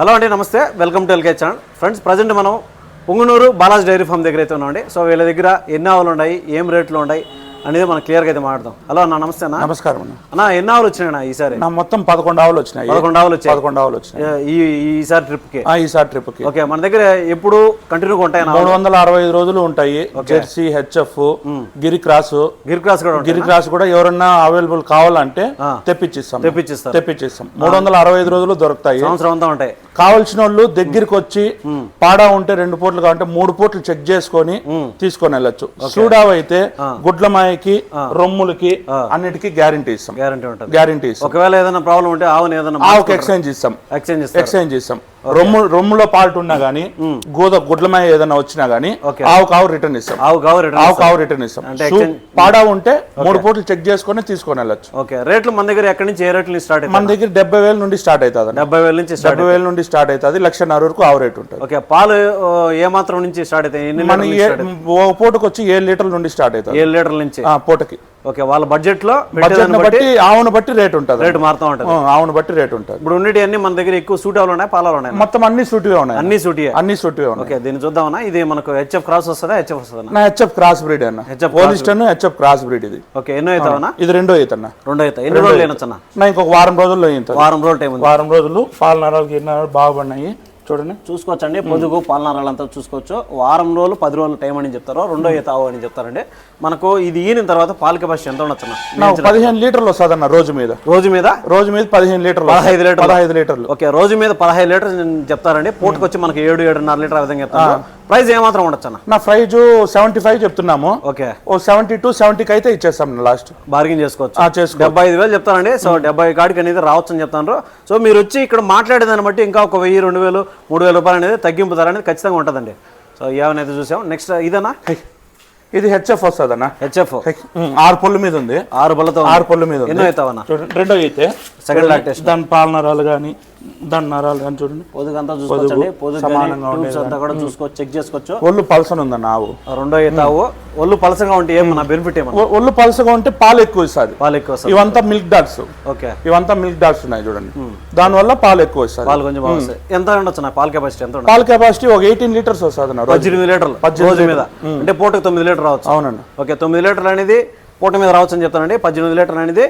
Hello అండి నమస్తే. Welcome to LK channel. Friends present మనం పొంగునూరు బాలాజీ డైరీ ఫామ్ దగ్గర అయితే ఉన్నామండి. సో వీళ్ళ దగ్గర ఎన్ని ఆవులు ఉన్నాయి ఏం రేట్లు ఉన్నాయి అనేది మనం క్లియర్గా అయితే మాట్లాడదాం. హలో అన్న నమస్తే అన్న. నమస్కారం అన్న. అన్న ఎన్ని ఆవులు వచ్చినాయి ఈసారి? నా మొత్తం పదకొండు ఆవులు వచ్చినాయి. పదకొండు ఆవులు వచ్చాయి. పదకొండు ఆవులు వచ్చినాయి. ఈ ఈ- ఈసారి ట్రిప్కి? ఆ, ఈసారి ట్రిప్కి ఓకే మన దగ్గర ఎప్పుడు కంటిన్యూగా ఉంటాయి మూడు వందల అరవై ఐదు రోజులు ఉంటాయి. Jersey HF Gir cross. Gir cross కూడా గిరి క్రాస్ కూడా ఎవరన్నా అవైలబుల్ కావాలంటే. తెప్పించిస్తాం తెప్పించిస్తారు తెప్పించిస్తాం మూడు వందల అరవై ఐదు రోజులు దొరుకుతాయి. సంవత్సరం అంతా ఉంటాయి. కావలసిన వాళ్ళు దగ్గరికి వచ్చి పాడా ఉంటే రెండు పూటలు కావాలంటే మూడు పూటలు చెక్ చేసుకొని తీసుకొని వెళ్ళొచ్చు. సూడావ్ అయితే గుడ్లమాయకి రొమ్ములకి అన్నిటికీ గ్యారంటీ ఇస్తాం. గ్యారంటీ ఉంటుంది. గ్యారంటీ ఇస్తాం. ఒకవేళ ఏదైనా ప్రాబ్లం ఉంటే ఆవుని ఏదైనా ఆవుకి ఎక్స్చేంజ్ ఇస్తాం. ఎక్స్చేంజ్ ఎక్స్చేంజ్ ఇస్తాం. రొమ్ము రొమ్ములో పాల్ట్ ఉన్నా గానీ గోద గుడ్లమాయ ఏదైనా వచ్చినా గానీ ఆవు రిటర్న్ ఇస్తాం. ఆవు కావు రిటర్న్ ఆవు రిటర్న్ ఇస్తాం. పాడా ఉంటే మూడు పూటలు చెక్ చేసుకొని తీసుకొని వెళ్ళొచ్చు. ఓకే. రేట్లు మన దగ్గర ఎక్కడి నుంచి ఏ రేట్లు స్టార్ట్ మన దగ్గర డెబ్బై వేల నుండి స్టార్ట్ అవుతుంది డెబ్బై వేల నుంచి డెబ్బై వేల నుండి స్టార్ట్ అవుతుంది. లక్షన్నర వరకు ఆవు రేట్ ఉంటుంది. ఓకే. పాలు ఏ మాత్రం నుంచి స్టార్ట్ అవుతాయి? ఎన్ని మన ఓ పూటకు వచ్చి ఏడు లీటర్ల నుండి స్టార్ట్ అవుతుంది. ఏడు లీటర్ల నుంచి? పూటకి. ఓకే. వాళ్ళ బడ్జెట్లో బడ్జెట్ బట్టి ఆవును బట్టి రేట్ ఉంటుంది. రేటు మారుతూ ఉంటుంది. ఆవును బట్టి రేట్ ఉంటుంది. ఇప్పుడు ఉన్నటి అన్ని మన దగ్గర ఎక్కువ సూటాలు ఉన్నాయి? పాలాలు ఉన్నాయి? మొత్తం అన్ని సూటివే ఉన్నాయి. అన్ని సూటియే. అన్ని సూటివే ఉన్నాయి. ఓకే దీన్ని చూద్దామన్నా? ఇది మనకు హెచ్ఎఫ్ క్రాస్ వస్తుందా? హెచ్ఎఫ్ వస్తుందా? నా హెచ్ఎఫ్ క్రాస్ బ్రీడ్ అన్న. HF పోలిస్టన్ హెచ్ఎఫ్ క్రాస్ బ్రీడ్ ఇది. ఓకే ఎన్నో అవుతావన్నా ఇది రెండో అన్న. రెండు అవుతాయి ఎన్ని రోజులు లేనొచ్చన్నా? నా ఇంకొక వారం రోజుల్లో అయింది వారం రోజులు టైం వారం రోజులు పాల నరాలు గిన్నెలు బాగుపడినాయి. చూడండి. చూసుకోవచ్చండి. పొదుగు పాలనారాలంతా చూసుకోవచ్చు. వారం రోజులు పది రోజులు టైం అని చెప్తారు. రెండో ఈత ఆవు అని చెప్తారండి. మనకు ఇది ఈనిన తర్వాత పాల కెపాసిటీ ఎంత ఉండొచ్చన్నా నాకు పదిహేను లీటర్లు వస్తుంది అన్న రోజు మీద. రోజు మీద? రోజు మీద పదిహేను లీటర్లు. పదహైదు లీటర్లు. పదహైదు లీటర్లు. ఓకే రోజు మీద పదహైదు లీటర్స్ చెప్తారండి. పూటకు వచ్చి మనకి ఏడు ఏడున్నర లీటర్ ఆ విధంగా చెప్తారు. ప్రైస్ ఏమాత్రం ఉండొచ్చు అన్న? నా ప్రైజ్ సెవెంటీ ఫైవ్ చెప్తున్నాము. ఓకే. ఓ సెవెంటీ టు సెవెంటీకి అయితే ఇచ్చేస్తాం లాస్ట్. బార్గెన్ చేసుకోవచ్చు. చేసుకో డెబ్బై ఐదు వేలు చెప్తారండి. సో డెబ్బై కాడికి అనేది రావచ్చు అని చెప్తాను సో మీరు వచ్చి ఇక్కడ మాట్లాడేదాన్ని బట్టి ఇంకా ఒక వెయ్యి రెండు వేలు మూడు వేల రూపాయలు అనేది తగ్గింపు ధర అనేది ఖచ్చితంగా ఉంటుందండి. సో ఏమైనా చూసాం నెక్స్ట్ ఇదేనా? ఇది హెచ్ఎఫ్ వస్తుంది అన్న హెచ్ఎఫ్ ఆరు పొల్లు మీద ఉంది. ఆరు బలతో ఆరు పొల్లు మీద ఉంది. ఎన్నో అవుతావన్నా చూడండి రెండో అయితే. సెకండ్ దాని పాల నరాలు కానీ దాని నరాలు కానీ చూడండి. పొదుగంతా చూసుకోవచ్చండి. పొదుగు సమానంగా ట్యూబ్స్ అంతా కూడా చూసుకోవచ్చు చెక్ చేసుకోవచ్చు. ఒళ్ళు పలసన ఉందన్న ఆవు. రెండో ఈతావు ఒళ్ళు పలసంగా ఉంటే ఏమన్నా బెనిఫిట్ ఏమన్నా? ఒళ్ళు పలసగా ఉంటే పాలు ఎక్కువ ఇస్తుంది. పాలు ఎక్కువ వస్తుంది ఇవంతా మిల్క్ డాగ్స్ ఓకే. ఇవంతా మిల్క్ డాగ్స్ ఉన్నాయి చూడండి. దానివల్ల పాలు ఎక్కువ వస్తుంది పాలు కొంచెం ఎంత ఉండొచ్చు నా పాల కెపాసిటీ ఎంత పాల కెపాసిటీ ఒక ఎయిటీన్ లీటర్స్ వస్తుంది పద్దెనిమిది లీటర్లు. రోజు మీద. అంటే పూటకు తొమ్మిది లీటర్ రావచ్చు. అవునండి. ఓకే తొమ్మిది లీటర్లు అనేది పూట మీద రావచ్చు అని చెప్తానండి. పద్దెనిమిది లీటర్లు అనేది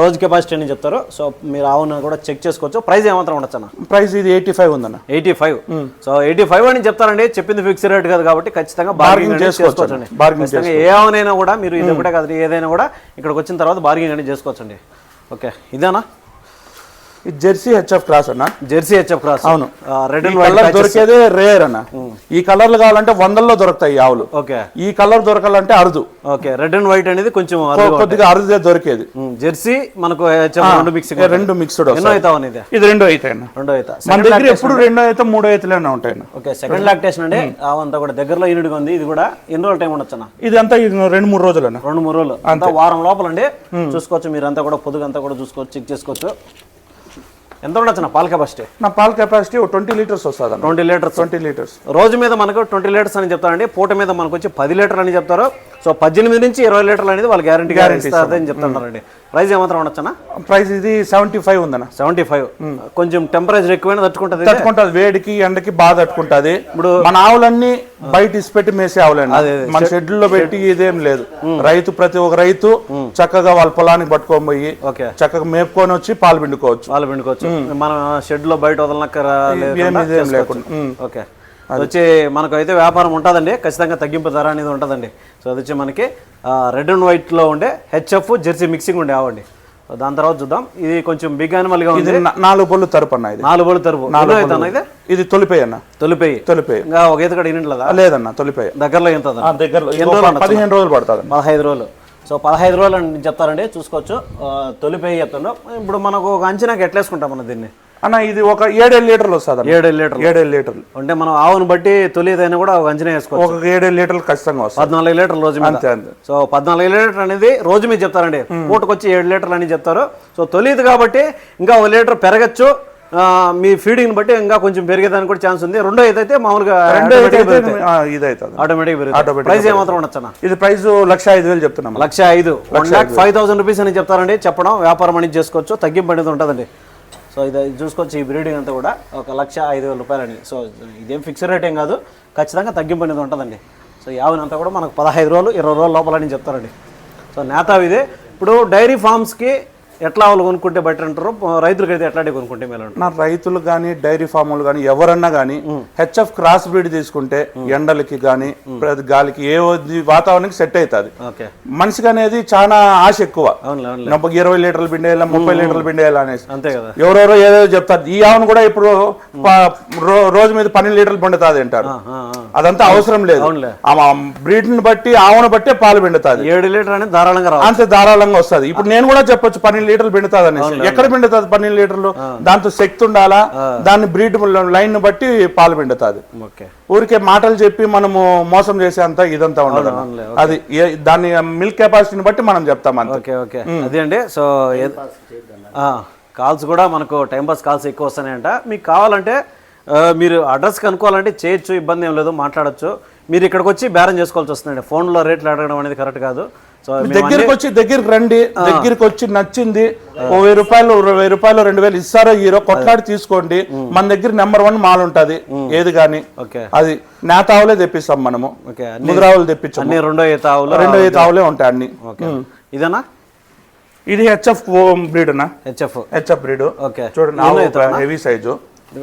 రోజు కెపాసిటీ అని చెప్తారు. సో మీరు ఆవును కూడా చెక్ చేసుకోవచ్చు. ప్రైస్ ఏమాత్రం ఉండొచ్చు అన్న ప్రైస్ ఇది ఎయిటీ ఫైవ్ ఉందన్న. Eighty five. So eighty five అని చెప్తారండి చెప్పింది ఫిక్స్ రేట్ కాదు కాబట్టి ఖచ్చితంగా బార్గింగ్ చేసుకోవచ్చు ఖచ్చితంగా ఏ ఆవునైనా కూడా మీరు ఇది ఒకటే కాదు ఏదైనా కూడా ఇక్కడికి వచ్చిన తర్వాత బార్గింగ్ అనేది చేసుకోవచ్చండి. ఓకే. ఇదేనా? ఇది జెర్సీ హెచ్ఎఫ్ క్లాస్ అన్న. Jersey HF cross. అవును. రెడ్ అండ్ వైట్ కలర్ దొరికేదే రేర్ అన్న. ఈ కలర్లు కావాలంటే వందల్లో దొరుకుతాయి ఆవులు. ఓకే. ఈ కలర్ దొరకాలంటే అరుదు. ఓకే రెడ్ అండ్ వైట్ అనేది కొంచెం కొద్దిగా అరుదే దొరికేది. జెర్సీ మనకు రెండు మిక్సింగ్ ఏ రెండు మిక్స్డ్ ఎన్నో అవుతావు ఇది రెండో అయితే రెండో అవుతా మన దగ్గర ఎప్పుడు రెండో అయితే మూడో అయితేనే ఉంటాయి ఓకే సెకండ్ లాక్టేషన్ అండి అవంతా కూడా దగ్గరలో యూనిట్ ఉంది. ఇది కూడా ఎన్ని రోజులు టైం ఉండొచ్చు అన్న? ఇది అంతా రెండు మూడు రోజులు అన్న. రెండు మూడు రోజులు. అంతా వారం లోపల అండి. చూసుకోవచ్చు మీరు అంతా కూడా పొదుగు అంతా కూడా చూసుకోవచ్చు చెక్ చేసుకోవచ్చు. ఎంత ఉండొచ్చు నా పాల కెపాసిటీ నా పాల కెపాసిటీ ట్వంటీ లీటర్స్ వస్తుంది ట్వంటీ లీటర్స్? Twenty litres. రోజు మీద మనకు ట్వంటీ లీటర్స్ అని చెప్తారండి. పూట మీద మనకు వచ్చి పది లీటర్లు అని చెప్తారు. సో పద్దెనిమిది నుంచి ఇరవై లీటర్లు అనేది వాళ్ళు గ్యారంటీ గ్యారంటీ అని చెప్తుంటారండి. ప్రైస్ ఏమాత్రం ఉండొచ్చనా? ప్రైస్ ఇది సెవెంటీ ఫైవ్ ఉందన్న. సెవెంటీ ఫైవ్ కొంచెం టెంపరేచర్ ఎక్కువైనా తట్టుకుంటుంది. తట్టుకుంటది. వేడికి ఎండకి బాగా తట్టుకుంటది. ఇప్పుడు మన ఆవులన్నీ బయట ఇసిపెట్టి మేసే ఆవులండి. మన షెడ్యూల్లో పెట్టి ఇదేం లేదు. రైతు ప్రతి ఒక్క రైతు చక్కగా వాళ్ళ పొలానికి పట్టుకొని పోయి ఓకే. చక్కగా మేపుకొని వచ్చి పాలు పిండుకోవచ్చు. వాళ్ళు పిండుకోవచ్చు. మన షెడ్లో బయట వదలనక్కర. ఓకే. వచ్చి మనకు అయితే వ్యాపారం ఉంటుందండి. ఖచ్చితంగా తగ్గింపు ధర అనేది ఉంటుందండి. సో అది వచ్చి మనకి రెడ్ అండ్ వైట్లో ఉండే హెచ్ఎఫ్ జెర్సీ మిక్సింగ్ ఉండే ఆవండి. సో దాని తర్వాత చూద్దాం. ఇది కొంచెం బిగ్ యానిమల్గా ఉంది. నాలుగు పళ్ళు తరపు అన్న ఇది. నాలుగు బళ్ళు తరుపు. అవుతాను అయితే ఇది? తొలిపేయ అన్న. తొలిపోయి తొలిపేయ ఇంకా ఒక ఈత కూడా ఇనిట్లేదా లేదన్న తొలిపేయ దగ్గరలో ఎంత దగ్గరలో. పదిహేను రోజులు పడుతుంది పదహైదు రోజులు. సో పదహైదు రోజులు అని చెప్తారండి. చూసుకోవచ్చు. తొలిపోయి చెప్తాను ఇప్పుడు మనకు ఒక అంచనాకి ఎట్లా వేసుకుంటాం మనం దీన్ని? అన్న ఇది ఒక ఏడేడు లీటర్లు వస్తుంది అన్న ఏడు లీటర్లు. ఏడేడు లీటర్లు. అంటే మనం ఆవును బట్టి తొలిదైనా కూడా ఒక అంచనా వేసుకోవచ్చు. ఒక ఏడేడు లీటర్లు ఖచ్చితంగా వస్తుంది. పద్నాలుగు లీటర్లు రోజు అంతే అంతే. సో పద్నాలుగు లీటర్ అనేది రోజు మీద చెప్తారండి. పూటకు వచ్చి ఏడు లీటర్లు అని చెప్తారు. సో తొలిది కాబట్టి ఇంకా ఒక లీటర్ పెరగచ్చు. మీ ఫీడింగ్ బట్టి ఇంకా కొంచెం పెరిగేదానికి కూడా ఛాన్స్ ఉంది. రెండో రెండో మామూలుగా ఆటోమేటిక్ ప్రైస్ ఏమాత్రం ఉండొచ్చనా ఇది ప్రైస్ లక్ష ఐదు వేలు చెప్తున్నాం లక్ష ఐదు. One lakh five thousand rupees అని చెప్తారండి. చెప్పడం వ్యాపారం అనేది చేసుకోవచ్చు. తగ్గింపు అనేది ఉంటుందండి. సో ఇది చూసుకోవచ్చు ఈ బ్రీడింగ్ అంతా కూడా ఒక లక్ష ఐదు వేల రూపాయలని సో ఇదేం ఫిక్స్డ్ రేట్ ఏం కాదు ఖచ్చితంగా తగ్గింపు అనేది ఉంటుందండి. సో యావనంతా కూడా మనకు పదహైదు రోజులు ఇరవై రోజుల లోపలని చెప్తారండి. సో నేత ఇదే. ఇప్పుడు డైరీ ఫార్మ్స్కి ఎట్లా వాళ్ళు కొనుక్కుంటే బెటర్ అంటారు? రైతులకి అయితే ఎట్లాంటి కొనుక్కుంటే మేలు నా రైతులు కానీ డైరీ ఫార్ములు కానీ ఎవరన్నా కానీ హెచ్ఎఫ్ క్రాస్ బ్రీడ్ తీసుకుంటే ఎండలకి కానీ గాలికి ఏ వాతావరణానికి సెట్ అవుతుంది మనిషికి అనేది చాలా ఆశ ఎక్కువ. ఇరవై లీటర్లు పిండేయాలా ముప్పై లీటర్లు పిండేయాలా అనేసి. అంతే కదా. ఎవరెవరో ఏదో చెప్తారు ఈ ఆవును కూడా ఇప్పుడు రోజు మీద పన్నెండు లీటర్లు పిండుతుంది అంటారు. అదంతా అవసరం లేదు. బ్రీడ్ని బట్టి ఆవును బట్టే పాలు పిండుతుంది. ఏడు లీటర్ అనేది ధారాళంగా అంతే ధారాళంగా వస్తది. ఇప్పుడు నేను కూడా చెప్పొచ్చు పన్నెండు లీటర్లు పిండుతుంది అనేసి ఎక్కడ పిండుతుంది పన్నెండు లీటర్లు? దాంతో శక్తి ఉండాలా? దాన్ని బ్రీడ్ లైన్ను బట్టి పాలు పిండుతుంది. ఓకే. ఊరికే మాటలు చెప్పి మనము మోసం చేసే అంత ఇదంతా ఉండదు. అది దాని మిల్క్ కెపాసిటీని బట్టి మనం చెప్తాం అంతే. Okay okay. అదే అండి సో కాల్స్ కూడా మనకు టైం పాస్ కాల్స్ ఎక్కువ వస్తున్నాయంట. మీకు కావాలంటే మీరు అడ్రస్ కనుక్కోవాలంటే చేయొచ్చు ఇబ్బంది ఏం లేదు మాట్లాడొచ్చు. మీరు ఇక్కడికి వచ్చి బేరం చేసుకోవాల్సి వస్తుందండి. ఫోన్లో రేట్లు అడగడం అనేది కరెక్ట్ కాదు. దగ్గరికి వచ్చి దగ్గరికి రండి దగ్గరికి వచ్చి నచ్చింది. ఓ వెయ్యి రూపాయలు వెయ్యి రూపాయలు రెండు వేలు ఇస్తారో హీరో కొట్లాడి తీసుకోండి. మన దగ్గర నెంబర్ వన్ మాల్ ఉంటది. ఏది గాని. ఓకే. అది నేతావులే తెప్పిస్తాం మనము. ముద్రావులు తెప్పించాము. అన్ని రెండో ఈత ఆవులు రెండో ఈ తావులే ఉంటాయి అన్ని. ఓకే. ఇదేనా? ఇది హెచ్ఎఫ్ బ్రీడ్ అన్న హెచ్ఎఫ్. HF breed okay. చూడండి హెవీ సైజు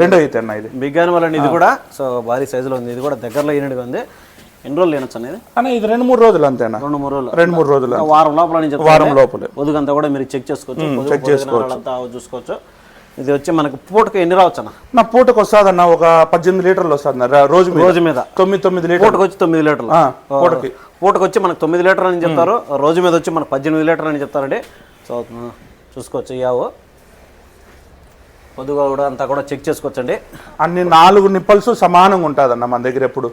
రెండో ఈత అన్న ఇది? బిగ్ అండి ఇది కూడా. సో భారీ సైజులో ఉంది. ఇది కూడా దగ్గరలో ఈనడిగా ఉంది. ఎన్ని రోజులు తినొచ్చు అనేది అన్న ఇది రెండు మూడు రోజులు అంతేనా? రెండు మూడు రోజులు. రెండు మూడు రోజులు వారం లోపల నుంచి వారం లోపలే. పొదుగంతా కూడా మీరు చెక్ చేసుకోవచ్చు. పొదుగు పొదుగునాళ్ళంతా చూసుకోవచ్చు. ఇది వచ్చి మనకు పూటకు ఎన్ని రావచ్చు అన్న? నా పూటకు వస్తుందన్న ఒక పద్దెనిమిది లీటర్లు వస్తుంది రోజు రోజు మీద. తొమ్మిది తొమ్మిది లీటర్ పూటకు వచ్చి తొమ్మిది లీటర్లు. పూటకి. పూటకు వచ్చి మనకు తొమ్మిది లీటర్లు అని చెప్తారు. రోజు మీద వచ్చి మనకు పద్దెనిమిది లీటర్లు అని చెప్తారండి. సో చూసుకోవచ్చు యావు పొదుగు కూడా అంతా కూడా చెక్ చేసుకోవచ్చండి. అన్ని నాలుగు నిప్పల్స్ సమానంగా ఉంటుందన్న మన దగ్గర ఎప్పుడు.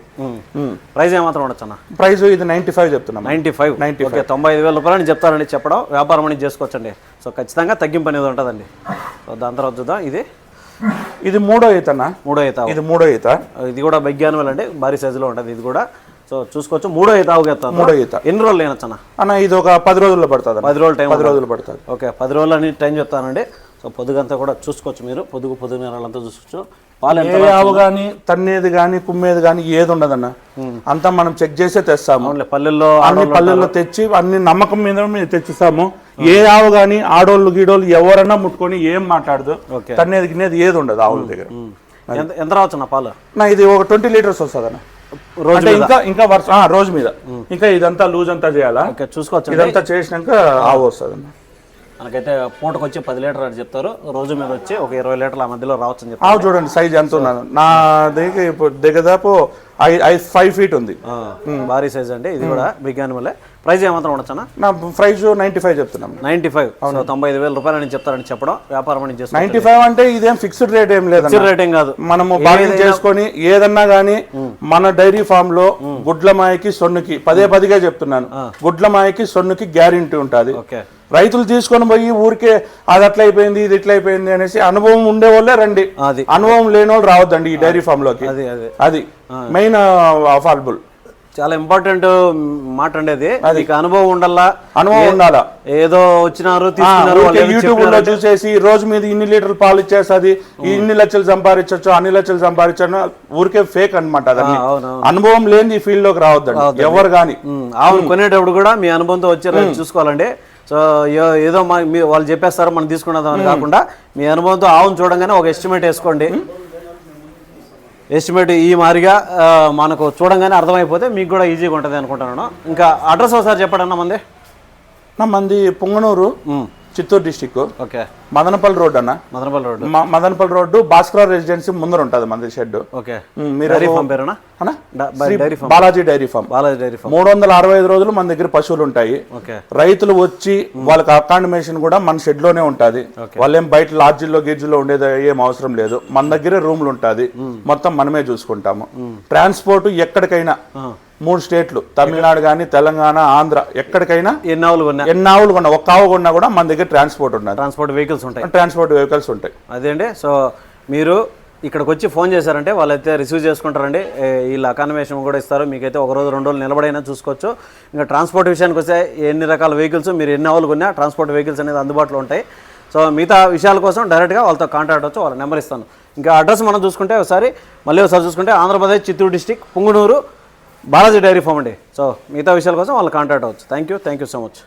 ప్రైస్ ఏమాత్రం ఉండొచ్చు అన్న ప్రైస్ ఇది నైన్టీ ఫైవ్ చెప్తున్నాం. Ninety five. ఓకే తొంభై ఐదు వేల రూపాయలు అని చెప్తారని చెప్పడం వ్యాపారం అనేది చేసుకోవచ్చండి. సో ఖచ్చితంగా తగ్గింపు అనేది ఉంటుందండి. సో దాని తర్వాత చూద్దాం ఇది? ఇది మూడో ఈత అన్న మూడో ఈత. ఇది మూడో ఈత. ఇది కూడా బెగ్యానువల్ అండి భారీ సైజులో ఉంటుంది ఇది కూడా. సో చూసుకోవచ్చు మూడో ఈత అవుతాను మూడో ఈత. ఎన్ని రోజులు లేనొచ్చన్న? అన్న ఇది ఒక పది రోజుల్లో పడుతుంది అన్న పది రోజులు టైం పది రోజులు పడుతుంది. ఓకే పది రోజులు అని టైం చెప్తానండి. సో పొదుగంతా కూడా చూసుకోవచ్చు మీరు. పొదుగు పొదుగు నేరాలంతా చూసుకోవచ్చు. పాలు ఏ ఆవు కానీ తన్నేది కానీ కుమ్మేది కానీ ఏది ఉండదన్న. అంతా మనం చెక్ చేసే తెస్తాము. పల్లెల్లో అన్ని పల్లెల్లో తెచ్చి అన్ని నమ్మకం మీద మేము తెచ్చిస్తాము. ఏ ఆవు కానీ ఆడోళ్ళు గీడోళ్ళు ఎవరన్నా ముట్టుకొని ఏం మాట్లాడదు. తన్నేది గిన్నేది ఏది ఉండదు ఆవుల దగ్గర. ఎంత రావచ్చు అన్న పాలు? నా ఇది ఒక ట్వంటీ లీటర్స్ వస్తుంది అన్న రోజు ఇంకా ఇంకా వర్ష ఆ, రోజు మీద. ఇంకా ఇదంతా లూజ్ అంతా చేయాలా? చూసుకోవచ్చు ఇదంతా చేసినాక ఆవు వస్తుంది అన్న మనకైతే పూటకు వచ్చి పది లీటర్ అని చెప్తారు. రోజు మీద వచ్చి ఒక ఇరవై లీటర్ల మధ్యలో రావచ్చు అని ఆవు చూడండి సైజ్ ఎంత ఉన్నాను నా దగ్గర ఇప్పుడు దగ్గర దాపు ఐ ఫైవ్ ఫీట్ ఉంది. భారీ సైజ్ అండి. ఇది కూడా బిగ్ యానిమల్. ప్రైస్ ఏమాత్రం ఉండొచ్చనా నా ప్రైస్ నైన్టీ ఫైవ్ చెప్తున్నాం. Ninety five. సో తొంభై ఐదు వేల రూపాయలు అని చెప్తారని చెప్పడం వ్యాపారం అని చేస్తారు నైన్టీ ఫైవ్ అంటే ఇదేం ఫిక్స్డ్ రేట్ ఏం లేదన్న. రేటింగ్ కాదు. మనము బార్గెన్ చేసుకొని ఏదన్నా గానీ మన డైరీ ఫామ్లో గుడ్ల మాయకి సొన్నుకి పదే పదిగా చెప్తున్నాను. గుడ్ల మాయకి సొన్నుకి గ్యారెంటీ ఉంటుంది. ఓకే. రైతులు తీసుకొని పోయి ఊరికే అది అట్లా అయిపోయింది ఇది ఇట్లా అయిపోయింది అనేసి అనుభవం ఉండే వాళ్ళే రండి అనుభవం లేని వాళ్ళు రావద్దండి ఈ డైరీ ఫామ్లోకి. అది. మెయిన్ అఫార్డబుల్ చాలా ఇంపార్టెంట్ మాట అండి అది. మీకు అనుభవం ఉండాలా? అనుభవం ఉండాలా. ఏదో వచ్చినారు యూట్యూబ్లో చూసేసి రోజు మీద ఇన్ని లీటర్లు పాలు ఇచ్చేస్తుంది ఇన్ని లక్షలు సంపాదించవచ్చు అన్ని లక్షలు సంపాదించను ఊరికే ఫేక్ అనమాట అనుభవం లేని ఈ ఫీల్డ్లోకి రావద్దండి ఎవరు గాని. ఉమ్, ఆవును కొనేటప్పుడు కూడా మీ అనుభవంతో వచ్చే రైతు చూసుకోవాలండి. సో ఏదో వాళ్ళు చెప్పేస్తారు మనం తీసుకున్నదాం అని కాకుండా మీ అనుభవంతో ఆవును చూడంగానే ఒక ఎస్టిమేట్ వేసుకోండి. ఎస్టిమేట్ ఈ మాదిరిగా ఆ, మనకు చూడంగానే అర్థమైపోతే మీకు కూడా ఈజీగా ఉంటుంది అనుకుంటున్నాను ఇంకా అడ్రస్ ఒకసారి చెప్పండి అన్న మంది. నా మంది Punganur. Chittoor district okay. Madanapalle road అన్న. Madanapalle road. Madanapalle road Bhaskar residency ముందర ఉంటుంది మంది షెడ్. ఓకే. మీరు Balaji dairy farm. Balaji dairy farm. మూడు వందల అరవై ఐదు రోజులు మన దగ్గర పశువులు ఉంటాయి. ఓకే. రైతులు వచ్చి వాళ్ళకి అకామిడేషన్ కూడా మన షెడ్లోనే ఉంటది. వాళ్ళేం బయట లాడ్జిల్లో గిడ్జిల్లో ఉండేది ఏం అవసరం లేదు. మన దగ్గరే రూమ్లు ఉంటది. మొత్తం మనమే చూసుకుంటాము. ట్రాన్స్పోర్ట్ ఎక్కడికైనా. మూడు స్టేట్లు తమిళనాడు కానీ తెలంగాణ ఆంధ్ర ఎక్కడికైనా? ఎన్ని ఆవులు కొన్నా? ఎన్ని ఆవులు కొన్నా ఒక్క ఆవు కొన్నా కూడా మన దగ్గర ట్రాన్స్పోర్ట్ ఉన్నది ట్రాన్స్పోర్ట్ వెహికల్స్ ఉంటాయి. ట్రాన్స్పోర్ట్ వెహికల్స్ ఉంటాయి. అదే అండి సో మీరు ఇక్కడికి వచ్చి ఫోన్ చేశారంటే వాళ్ళైతే రిసీవ్ చేసుకుంటారండి. వీళ్ళ అకానమేషన్ కూడా ఇస్తారు. మీకైతే ఒక రోజు రెండు రోజులు నిలబడైనా చూసుకోవచ్చు. ఇంకా ట్రాన్స్పోర్ట్ విషయానికి వస్తే ఎన్ని రకాల వెహికల్స్ మీరు ఎన్ని ఆవులు కొన్నా ట్రాన్స్పోర్ట్ వెహికల్స్ అనేది అందుబాటులో ఉంటాయి. సో మిగతా విషయాల కోసం డైరెక్ట్గా వాళ్ళతో కాంటాక్ట్ అవ్వచ్చు వాళ్ళ నెంబర్ ఇస్తాను. ఇంకా అడ్రస్ మనం చూసుకుంటే ఒకసారి మళ్ళీ ఒకసారి చూసుకుంటే Andhra Pradesh Chittoor district Punganur Balaji dairy farm అండి. సో మిగతా విషయాల కోసం వాళ్ళు కాంటాక్ట్ అవ్వచ్చు. Thank you thank you so much